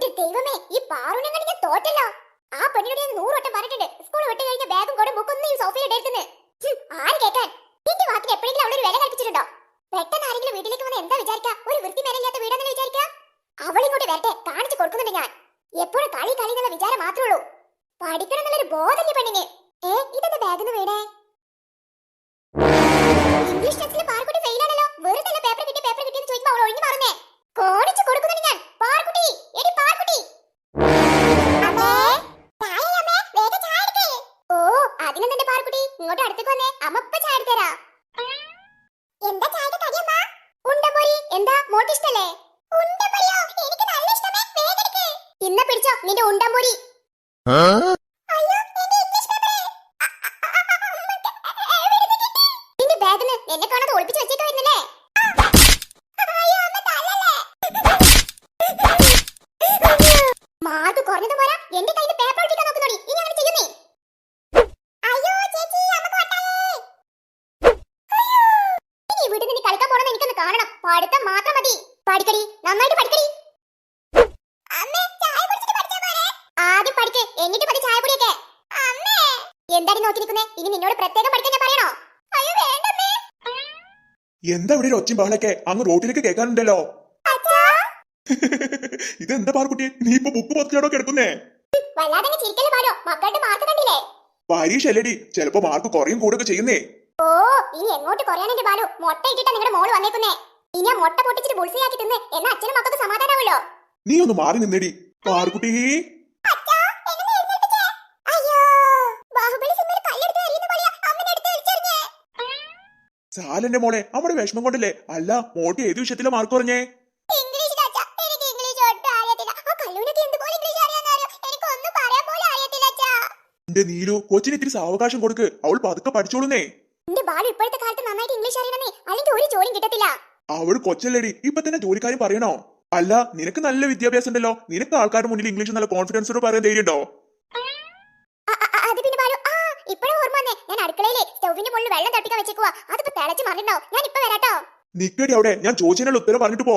എന്റെ ദൈവമേ ഈ പാറുനെ ഞാൻ തോറ്റല്ലോ. ആ പെണ്ണിനോട് ഞാൻ നൂറ് വട്ടം പറഞ്ഞിട്ടുണ്ട്. സ്കൂൾ വിട്ട് കഴിഞ്ഞ ബാഗും കൂടെ ബുക്കൊന്നും ഈ സോഫയിൽ ഇടരുതെന്ന് ആര് കേൾക്കാൻ. നിന്റെ വാക്കിന് എപ്പോഴെങ്കിലും അവളൊരു വില കൽപ്പിച്ചിട്ടുണ്ടോ? പെട്ടെന്ന് ആരെങ്കിലും വീട്ടിലേക്ക് വന്ന് എന്താ വിചാരിക്കാ? ഒരു വൃത്തി മേലില്ലാത്ത വീടാണെന്ന് വിചാരിക്കാ? അവളിങ്ങോട്ട് വരട്ടെ കാണിച്ചു കൊടുക്കുന്നുണ്ട് ഞാൻ. എപ്പോഴും കളി കളി എന്നുള്ള വിചാരം മാത്രമേ ഉള്ളൂ. പഠിക്കണം എന്നുള്ളൊരു ബോധമില്ല പെണ്ണിന്. ഏ ഇതെന്താ ബാഗിന്ന് വീടേ ഇംഗ്ലീഷ് ടെസ്റ്റിൽ അമ്മ ഇപ്പൊ ചായ എടുത്തരാ എന്താ ചായക്ക് കടിയമ്മ ഉണ്ടപൊരി എന്താ മോട്ട് ഇഷ്ടല്ലേ ഉണ്ടപൊരിയോ എനിക്ക് നല്ല ഇഷ്ടമേ. വേഗം എടുക്ക്. ഇന്ന പിടിച്ചോ. നിന്റെ ഉണ്ടമ്പൊരി അയ്യോ എന്റെ ഇംഗ്ലീഷ് പേപ്പർ നിന്റെ ബാഗിന് എന്നെ കാണാതെ ഒളിപ്പിച്ച് വെച്ചേക്കുവായിരുന്നല്ലേ അയ്യോ, അമ്മ തല്ലല്ലേ. മാർക്ക് കുറഞ്ഞത് പോരാ എന്റെ കയ്യിൽ പേപ്പർ ഒട്ടിക്കാൻ നോക്കുന്നോടി ഇനി അങ്ങനെ ചെയ്യുന്നേ അയ്യോ ചേച്ചി അമ്മയ്ക്ക് വട്ടായേ ഇനി ഇവിടെ നിന്ന് കളിക്കാൻ പോണെന്ന് എനിക്കൊന്ന് കാണണം പഠിത്തം മാത്രം മതി പഠിക്കടി നന്നായിട്ട് പഠിക്കടി അമ്മേ ചായ കുടിച്ചിട്ട് പഠിച്ചാ പോരെ ആദ്യം പഠിക്ക് എന്നിട്ട് മതി ചായ കുടിയൊക്കെ അമ്മേ! എന്താടി നോക്കി നിൽക്കുന്നേ? ഇനി നിന്നോട് പ്രത്യേകം പഠിക്കാൻ ഞാൻ പറയണോ? അയ്യോ വേണ്ടമ്മേ. എന്താ ഇവിടെ ഒരു ഒച്ചയും ബഹളൊക്കെ അങ്ങ് റോട്ടിലേക്ക് കേൾക്കാനുണ്ടല്ലോ ഇതെന്താ പാർക്കുട്ടി നീ ഇപ്പൊ ബുക്ക് പൊത്തിയാടോ കിടക്കുന്നേ? വല്ലാതെ ചിരിക്കല്ലേ പാലോ? മക്കളുടെ മാർക്ക് കണ്ടില്ലേ? പരീക്ഷ അല്ലേടി. ചിലപ്പോ മാർക്ക് കുറയും കൂടുക ചെയ്യുന്നേ. ഓ ഇനി എങ്ങോട്ട് കുറയാനെന്റെ ബാലു മുട്ട ഇട്ടിട്ടാ നിങ്ങളുടെ മോൾ വന്നേക്കുന്നേ. ഇനി ആ മുട്ട പൊട്ടിച്ചിട്ട് ബുൾസയാക്കി തിന്ന് എന്നാ അച്ഛനും മക്കൾക്ക് സമാധാനാവല്ലോ. നീ ഒന്ന് മാറി നിന്നേടി. പാർക്കുട്ടി സാലന്റെ മോളെ നമ്മുടെ വിഷമം കൊണ്ടല്ലേ? അല്ല മോട്ടി ഏത് വിഷയത്തിലെ മാർക്ക് കുറഞ്ഞേ? എന്റെ നീലു കൊച്ചിന് ഇത്തിരി സാവകാശം കൊടുക്ക്. അവൾ പതുക്കെ പഠിച്ചോളുന്നേ. എന്റെ ബാലു ഇപ്പോഴത്തെ കാലത്ത് നന്നായിട്ട് ഇംഗ്ലീഷ് അറിയണമേ അല്ലെങ്കിൽ ഒരു ജോലിയും കിട്ടത്തില്ല. അവൾ കൊച്ചല്ലേടി ഇപ്പൊ തന്നെ ജോലിക്കാരും പറയണോ? അല്ല നിനക്ക് നല്ല വിദ്യാഭ്യാസം ഉണ്ടല്ലോ നിനക്ക് ആൾക്കാരുടെ മുന്നിൽ ഇംഗ്ലീഷ് നല്ല കോൺഫിഡൻസോട് പറയാൻ ധൈര്യമുണ്ടോ അ- അ- അ- അത് പിന്നെ ബാലു ആ ഇപ്പോഴും ഓർമ്മ വന്നേ ഞാൻ അടുക്കളയിലെ സ്റ്റൗവിന്റെ മുകളിൽ വെള്ളം തട്ടിക്കാൻ വെച്ചേക്കുവാ. അതിപ്പോ തിളച്ച് മറിഞ്ഞിട്ടുണ്ടാവും ഞാൻ ഇപ്പൊ വരാട്ടോ. നിക്കടി അവിടെ. ഞാൻ ചോദിച്ചതിനുള്ള ഉത്തരം പറഞ്ഞിട്ട് പോ.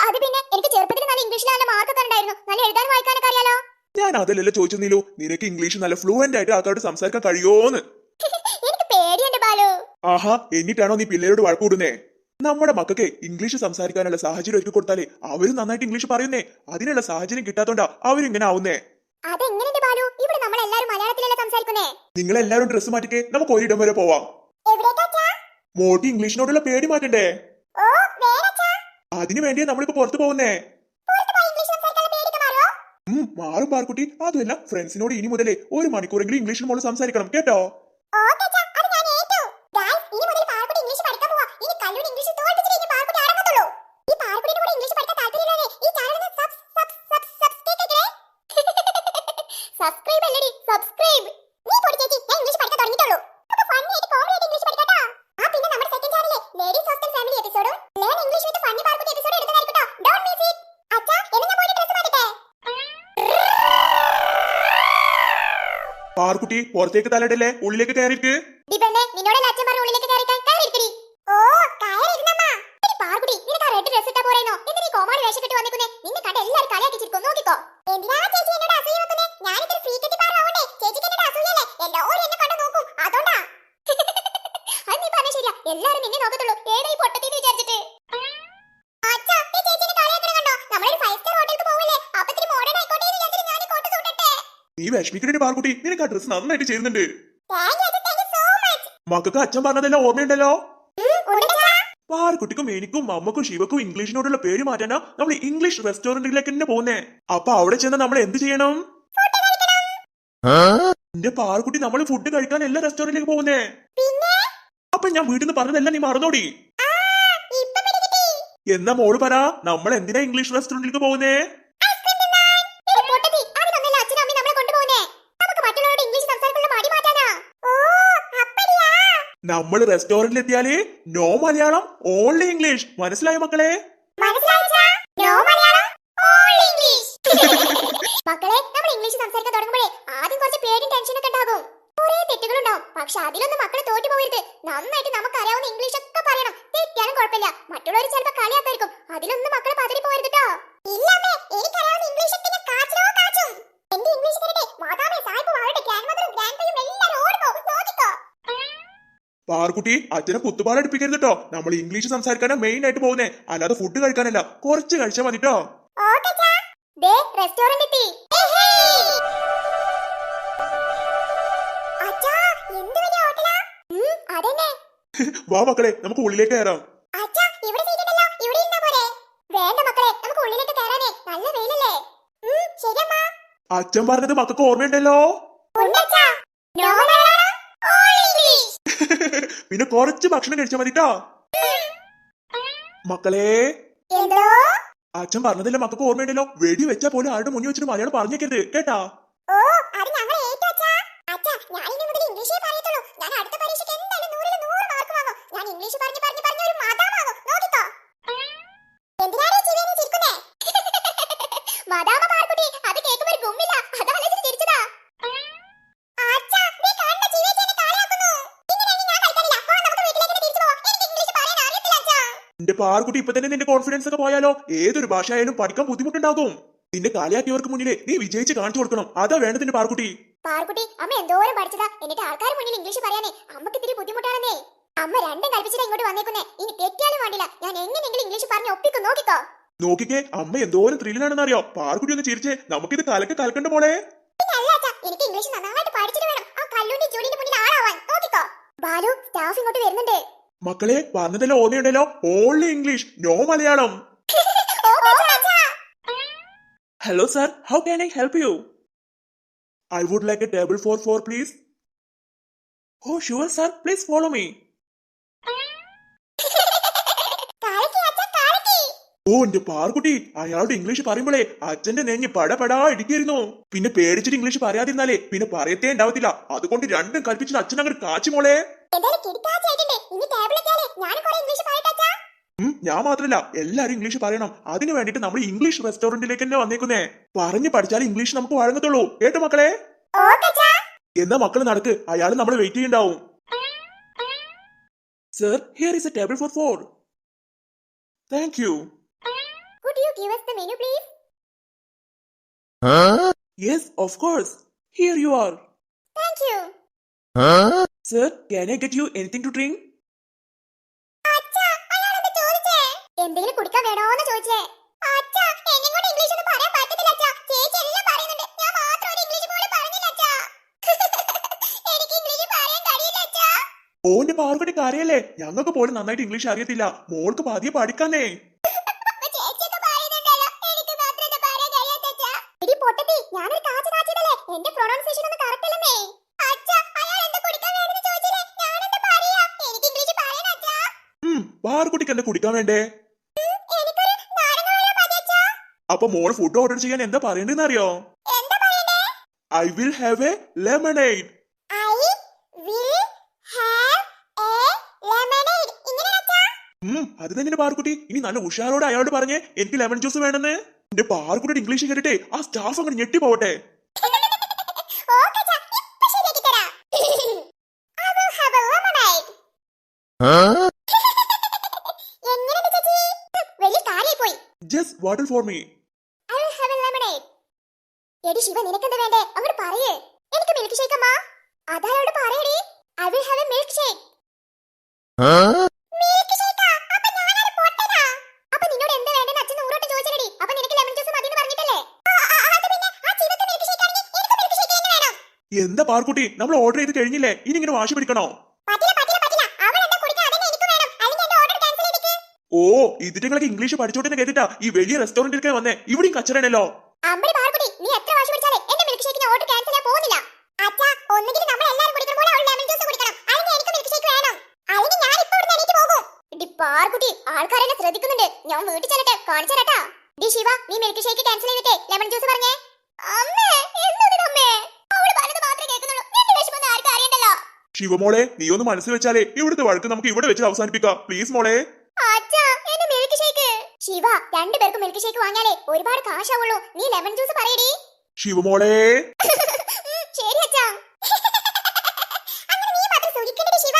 അത് പിന്നെ എനിക്ക് ചെറുപ്പത്തിൽ നല്ല ഇംഗ്ലീഷിൽ നല്ല മാർക്കൊക്കെ ഉണ്ടായിരുന്നു. നല്ല എഴുതാനും വായിക്കാനൊക്കെ അറിയാലോ? ഞാൻ അതല്ലല്ലോ ചോദിച്ചു നീലു. നിനക്ക് ഇംഗ്ലീഷ് നല്ല ഫ്ലുവന്റ് ആയിട്ട് ആൾക്കാരോട് സംസാരിക്കാൻ കഴിയോന്ന്. എനിക്ക് പേടിയുണ്ട് ബാലു. ആഹാ എന്നിട്ടാണോ നീ പിള്ളേരോട് വഴക്കൂടുന്നേ? നമ്മുടെ മക്കൾക്ക് ഇംഗ്ലീഷ് സംസാരിക്കാനുള്ള സാഹചര്യം ഒരുക്കി കൊടുത്താലേ അവരും നന്നായിട്ട് ഇംഗ്ലീഷ് പറയുന്നേ. അതിനുള്ള സാഹചര്യം കിട്ടാത്തോണ്ടാ അവരിങ്ങനെ ആവുന്നേ. ബാലു? ഇവിടെ സംസാരിക്കുന്നേ? നിങ്ങൾ എല്ലാവരും ഡ്രസ് മാറ്റിക്കേ നമുക്ക് ഒരിടം വരെ പോവാം. മോട്ടി ഇംഗ്ലീഷിനോടുള്ള പേടി മാറ്റണ്ടേ? അതിനു വേണ്ടിയാ നമ്മളിപ്പോ പുറത്തു പോകുന്നേ. മാറും? പാർക്കുട്ടി അതുമല്ല ഫ്രണ്ട്സിനോട് ഇനി മുതലേ ഒരു മണിക്കൂറെങ്കിലും ഇംഗ്ലീഷിൽ മോൾ സംസാരിക്കണം കേട്ടോ? സബ്സ്ക്രൈബ് അല്ലടി സബ്സ്ക്രൈബ് നീ പൊടി ചേച്ചി. ഞാൻ ഇംഗ്ലീഷ് പഠിക്കാൻ തുടങ്ങിയിട്ടുള്ളൂ. അപ്പൊ ഫണ്ണി ആയിട്ട് കോമഡി ആയിട്ട് ഇംഗ്ലീഷ് പഠിക്കാട്ടോ ആ പിന്നെ നമ്മുടെ സെക്കൻഡ് ചാനലിലെ ladies hostel family എപ്പിസോഡും learn English with funny Parkutty episode എടുക്കുന്നതായിരിക്കട്ടോ don't miss it അച്ഛാ എന്നെ ഞാൻ പോയിട്ട് ഡ്രസ് മാറ്റട്ടെ? പാർക്കുട്ടി പുറത്തേക്ക് തലയിടല്ലേ? ഉള്ളിലേക്ക് കയറിയിട്ട് ദീപന്നെ നിന്നോടല്ല അച്ഛൻ പറഞ്ഞു ഉള്ളിലേക്ക് കയറിക്കാൻ? കയറിയിരിക്കടി. ഓ കയറിയിരുന്നമ്മ. എടി പാർക്കുട്ടി നിനക്ക് ആ റെഡ് ഡ്രസ് ഇട്ടാ പോരേനോ എന്തിനാ കോമാളി വേഷം കെട്ടി വന്നിക്കുന്നേ? നിന്നെ കണ്ട എല്ലാവരും കളിയാക്കിച്ചിരിക്കും. നോക്കിക്കോ. എന്തിനാ എല്ലാരും നിന്നെ നോക്കത്തുള്ളൂ. ഏതാ ഈ പൊട്ടത്തിന്ന് വിചാരിച്ചിട്ട്? നീ വിഷമിക്കണേ പാർക്കുട്ടി നിനക്ക് ആ ഡ്രസ് നന്നായിട്ട് ചേരുന്നുണ്ട്. മക്കൾക്ക് അച്ഛൻ പറഞ്ഞതെല്ലാം ഓർമ്മയുണ്ടല്ലോ. പാർക്കുട്ടിക്കും എനിക്കും അമ്മക്കും ശിവക്കും ഇംഗ്ലീഷിനോടുള്ള പേര് മാറ്റാനാ നമ്മൾ ഇംഗ്ലീഷ് റെസ്റ്റോറന്റിലേക്ക് തന്നെ പോകുന്നേ. അപ്പൊ അവിടെ ചെന്ന് നമ്മൾ എന്ത് ചെയ്യണം? എന്റെ പാർക്കുട്ടി നമ്മൾ ഫുഡ് കഴിക്കാൻ എല്ലാ റെസ്റ്റോറന്റിലേക്ക് പോകുന്നേ. ഞാൻ വീട്ടിൽ നിന്ന് പറഞ്ഞതെല്ലാം നീ മറന്നോടി. എന്നാ മോൾ പറ നമ്മൾ എന്തിനാ ഇംഗ്ലീഷ് റെസ്റ്റോറന്റിലേക്ക് പോകുന്നേ. നമ്മൾ റെസ്റ്റോറന്റിൽ എത്തിയാൽ നോ മലയാളം ഓൺലി ഇംഗ്ലീഷ് മനസ്സിലായോ മക്കളെ. മക്കളെ നമ്മൾ ഇംഗ്ലീഷ് സംസാരിക്കാൻ പക്ഷെ അതിലൊന്നും മക്കളെ തോറ്റു പോകരുത് നന്നായിട്ട് നമുക്ക് അറിയാവുന്ന ഇംഗ്ലീഷ് ഒക്കെ പറയണം. തെറ്റിയാലും കുഴപ്പമില്ല. മറ്റുള്ളവർ ചിലപ്പോ കളിയാത്തായിരിക്കും അതിലൊന്നും മക്കളെ പതിരി പോകരുത് കേട്ടോ ഇംഗ്ലീഷ് കാച്ചും. എന്റെ ഇംഗ്ലീഷ് പാർക്കുട്ടി അച്ഛനെ കുത്തുപാട് അടുപ്പിക്കരുത് കേട്ടോ നമ്മൾ ഇംഗ്ലീഷ് സംസാരിക്കാനാണ് മെയിൻ ആയിട്ട് പോകുന്നേ. അല്ലാതെ ഫുഡ് കഴിക്കാനല്ല കുറച്ച് കഴിച്ചാൽ മതി കേട്ടോ റെസ്റ്റോറന്റ് അതന്നെ. വാ മക്കളെ നമുക്ക് ഉള്ളിലേക്ക് കയറാം. അച്ഛാ ഇവിടെ സീറ്റ് ഉണ്ടല്ലോ ഇവിടെ ഇരുന്നാ പോരെ. വേണ്ട മക്കളെ നമുക്ക് ഉള്ളിലേക്ക് കയറാനേ. നല്ല വെയിലല്ലേ. ഉം, ശരിയമ്മ. അച്ഛൻ പറഞ്ഞത് മക്കൾക്ക് ഓർമ്മയുണ്ടല്ലോ? പിന്നെ കുറച്ച് ഭക്ഷണം കഴിച്ചാൽ മതിട്ടോ? മക്കളെ. അച്ഛൻ പറഞ്ഞതില്ല മക്കൾക്ക് ഓർമ്മയുണ്ടല്ലോ. വെടി വെച്ചാൽ പോലും ആരുടെ മുന്നിൽ വെച്ചിട്ട് മലയാളം പറഞ്ഞേക്കരുത്. കേട്ടാ ഓ അത് ഞങ്ങൾ ഏറ്റു അച്ഛാ അച്ഛാ ഞാൻ ഇനി മുതൽ ഇംഗ്ലീഷേ പറയത്തുള്ളൂ ഞാൻ അടുത്ത പരീക്ഷയ്ക്ക് എന്തായാലും നൂറിൽ നൂറ് മാർക്ക് വാങ്ങും ഞാൻ ഇംഗ്ലീഷ് പറഞ്ഞ് പറഞ്ഞ് പറഞ്ഞ് ഒരു മതാമാകും നോക്കിക്കോ എന്തിനാണ് ഈ ചിരിയെ നീ ചിരിക്കുന്നേ മതാമ പാർക്കുട്ടി അത് കേൾക്കുമ്പോ ഒരു ഗുമ്മില്ല അതാലോചിച്ച് ചിരിച്ചതാ അച്ഛാ, ദേ കാണുന്ന ചിരിയേച്ചി എന്നെ കളിയാക്കുന്നു. ഇങ്ങനെയെങ്കിൽ ഞാൻ കളിക്കാനില്ല. വാ, നമുക്ക് വീട്ടിലേക്ക് തന്നെ തിരിച്ചു പോവാം. എനിക്ക് ഇംഗ്ലീഷ് പറയാൻ അറിയത്തില്ല നിന്റെ പാർക്കുട്ടി ഇപ്പൊ തന്നെ നിന്റെ കോൺഫിഡൻസ് ഒക്കെ പോയാലോ? ഏതൊരു ഭാഷ ആയാലും പഠിക്കാൻ ബുദ്ധിമുട്ടുണ്ടാകും. നിന്റെ കാലിയാക്കിയവർക്ക് മുന്നിലെ നീ വിജയിച്ച് കാണിച്ചു കൊടുക്കണം. അതാ വേണ്ടതിന്റെ പാർക്കുട്ടി പാർക്കുട്ടി അമ്മ എന്തോരം പഠിച്ചതാ. എന്നിട്ട് ആൾക്കാർ മുന്നിൽ ഇംഗ്ലീഷ് പറയാനേ. അമ്മയ്ക്ക് ഇത്തിരി ബുദ്ധിമുട്ടാണെന്നേ. അമ്മ രണ്ടും കൽപ്പിച്ചിട്ട് ഇങ്ങോട്ട് വന്നേക്കുന്നേ. ഇനി തെറ്റിയാലും വേണ്ടില്ല. ഞാൻ എങ്ങനെയെങ്കിലും ഇംഗ്ലീഷ് പറഞ്ഞ് ഒപ്പിക്കും നോക്കിക്കോ. നോക്കിക്കേ അമ്മ എന്തോരം ത്രില്ലിലാണെന്ന് അറിയോ പാർക്കുട്ടി ഒന്ന് ചിരിച്ചേ നമുക്കിത് കലക്ക് കലക്കണ്ട മോളെ. അച്ഛാ എനിക്ക് ഇംഗ്ലീഷ് നന്നായിട്ട് പഠിച്ചിട്ട് വേണം. ആ കല്ലുണ്ടി ജോലിന്റെ മുന്നിൽ ആളാവാൻ. നോക്കിക്കോ. ബാലു സ്റ്റാഫ് ഇങ്ങോട്ട് വരുന്നുണ്ട്. മക്കളെ പറഞ്ഞതെല്ലാം ഓർമ്മയുണ്ടല്ലോ. Only English no Malayalam. Hello sir how can I help you I would like a table for four please oh sure sir please follow me. ഓ എന്റെ പാർക്കുട്ടി അയാളോട് ഇംഗ്ലീഷ് പറയുമ്പോഴേ അച്ഛന്റെ നെഞ്ഞ് പടപടാ ഇടിക്കായിരുന്നു പിന്നെ പേടിച്ചിട്ട് ഇംഗ്ലീഷ് പറയാതിരുന്നാലേ പിന്നെ പറയത്തേ ഉണ്ടാവത്തില്ല. അതുകൊണ്ട് രണ്ടും കൽപ്പിച്ചിട്ട് അച്ഛൻ അങ്ങോട്ട് കാച്ചി മോളെ. എന്തായാലും കിടക്കാച്ചായിട്ടുണ്ട് ഇനി ടേബിളെത്തിയാലേ ഞാൻ കുറെ ഇംഗ്ലീഷ് പറയട്ടെ ഞാൻ മാത്രല്ല എല്ലാരും ഇംഗ്ലീഷ് പറയണം. അതിന് വേണ്ടിട്ട് നമ്മൾ ഇംഗ്ലീഷ് റെസ്റ്റോറന്റിലേക്ക് തന്നെ വന്നേക്കുന്നേ? പറഞ്ഞു പഠിച്ചാൽ ഇംഗ്ലീഷ് നമുക്ക് വഴങ്ങത്തുള്ളൂ. കേട്ടോ മക്കളെ? എന്നാ മക്കൾ നടക്ക്. അയാൾ നമ്മൾ wait ചെയ്യണ്ടാവും. Sir here is a table for four thank you Could you give us the menu, please? Yes of course here you are Thank you. Sir can I get you anything to drink? എന്തെങ്കിലും കുടിക്കാൻ വേണോന്ന് ചോദിച്ചേ. ഓന്റെ പാർക്കുട്ടി കാര്യല്ലേ? ഞങ്ങൾക്ക് പോലും നന്നായിട്ട് English അറിയത്തില്ല. മോൾക്ക് പതിയെ പഠിക്കാന്നേ. ഞാനൊരു കാച്ചു കാച്ചിയതല്ലേ? എന്റെ പ്രൊണൗൺസിയേഷൻ ഒന്നും കറക്റ്റ് അല്ലെന്നേ അച്ഛാ അയാൾ എന്താ കുടിക്കാൻ വേണമെന്ന് ചോദിച്ചില്ലേ ഞാനെന്താ പറയാ എനിക്ക് ഇംഗ്ലീഷ് പറയാൻ അച്ഛാ ഉം പാർക്കുട്ടിക്ക് എന്താ കുടിക്കാൻ വേണ്ടേ? അപ്പൊ മോൾ ഫുഡ് ഓർഡർ ചെയ്യാൻ എന്താ പറയണ്ടെന്ന് അറിയോ I will have a lemonade? അത് തന്നെ പാർക്കുട്ടി ഇനി നല്ല ഉഷാറോടെ അയാളോട് പറഞ്ഞേ എനിക്ക് ലെമൺ ജ്യൂസ് വേണമെന്ന് എന്റെ പാർക്കുട്ടിയുടെ ഇംഗ്ലീഷ് കേട്ടിട്ടേ ആ സ്റ്റാഫ് അങ്ങോട്ട് ഞെട്ടി പോവട്ടെ ഓക്കേ അച്ഛാ, ഇപ്പൊ ശരിയാക്കി തരാം. I will have a lemonade. എങ്ങനെയുണ്ട് ചേച്ചി? ഹും, വലിയ കാര്യായിപ്പോയി. Just water for me I will have a lemonade. എടി ശിവ നിനക്കെന്താ വേണ്ടേ? അങ്ങോട്ട് പറയേ. എനിക്ക് മിൽക്ക് ഷേക്ക് അമ്മ അതയാളോട് പറയടി I will have a milk shake milk ഷേക്കാ അപ്പൊ ഞാനൊരു പൊട്ടനാ? അപ്പൊ നിന്നോട് എന്താ വേണ്ടെന്ന് അച്ഛൻ നൂറോട്ട് ചോദിച്ചടി അപ്പൊ നിനക്ക് ലെമൺ ജ്യൂസ് മതി എന്ന് പറഞ്ഞിട്ടല്ലേ? ആ, ആ, ആ, അത് പിന്നെ ആ ചിവത്തെ മിൽക്ക് ഷേക്ക് ആണെങ്കിൽ എനിക്ക് മിൽക്ക് ഷേക്ക് തന്നെ വേണം. എന്താ പാർക്കുട്ടി? നമ്മൾ ഓർഡർ ചെയ്ത് കഴിഞ്ഞില്ലേ? ഇനി ഇങ്ങനെ വാശി പിടിക്കണോ? ഓ ഇതിറ്റങ്ങളൊക്കെ ഇംഗ്ലീഷ് പഠിച്ചോട്ടെന്ന് കേട്ടിട്ടാ ഈ വലിയ റെസ്റ്റോറന്റിലേക്ക് വന്നേ. ഇവിടെയും കച്ചറയാണല്ലോ. അമ്പടി നീ എത്ര വാശി പിടിച്ചാലേ എന്റെ മിൽക്ക് ഷേക്കിന് ഓർഡർ ക്യാൻസൽ ചെയ്യാൻ പോകുന്നില്ല. അച്ഛാ ഒന്നുകിൽ നമ്മൾ എല്ലാവരും കുടിക്കുന്ന പോലെ അവൾ ലെമൺ ജ്യൂസ് കുടിക്കണം. അല്ലെങ്കിൽ എനിക്ക് മിൽക്ക് ഷേക്ക് വേണം. അല്ലെങ്കിൽ ഞാൻ ഇപ്പോൾ ഇവിടുന്ന് എണീറ്റ് പോകും. ഡി പാർക്കുട്ടി ആൾക്കാരെന്നെ ശ്രദ്ധിക്കുന്നുണ്ട്. ഞാൻ വീട്ടിൽ ചെല്ലട്ടെ കാണിച്ചു തരട്ടാ. ഡി ശിവ നീ മിൽക്ക് ഷേക്ക് ക്യാൻസൽ ചെയ്തിട്ടേ ലെമൺ ജ്യൂസ് പറഞ്ഞേ. അമ്മേ എന്തൊരു അമ്മേ? അവൾ പറഞ്ഞത് മാത്രമേ കേൾക്കുന്നുള്ളൂ. എന്റെ വിഷമൊന്നും ആർക്കും അറിയണ്ടല്ലോ. ശിവമോളെ നീ ഒന്ന് മനസ്സിൽ വെച്ചാലേ ഇവിടുത്തെ വഴക്ക് നമുക്ക് ഇവിടെ വെച്ച് അവസാനിപ്പിക്കാം. പ്ലീസ് മോളെ. ശിവ രണ്ടുപേർക്കും മിൽക്ക് ഷേക്ക് വാങ്ങിയാലേ ഒരുപാട് കാശാവുള്ളൂ. നീ ലെമൺ ജ്യൂസ് പറയടി. ശിവമോളെ. ശരി അച്ഛാ. അങ്ങനെ നീ മാത്രം സുഖിക്കണ്ടേ Shiva.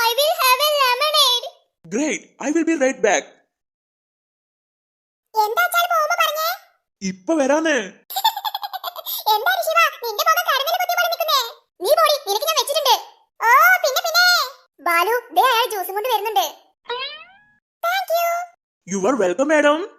I will have a lemonade great I will be right back എന്താ അച്ഛാ പോകുമ്പോ പറഞ്ഞേ? ഇപ്പൊ വരാന്ന്. എന്താ ശിവ നിന്റെ മുഖം കടന്നിൽ കുത്തി പോലെ നിൽക്കുന്നേ. നീ പോടി നിനക്ക് ഞാൻ വെച്ചിട്ടുണ്ട്. ഓ പിന്നെ പിന്നെ. ബാലു ദേ അയാൾ ജ്യൂസും കൊണ്ട് വരുന്നുണ്ട്. Thank you you are welcome madam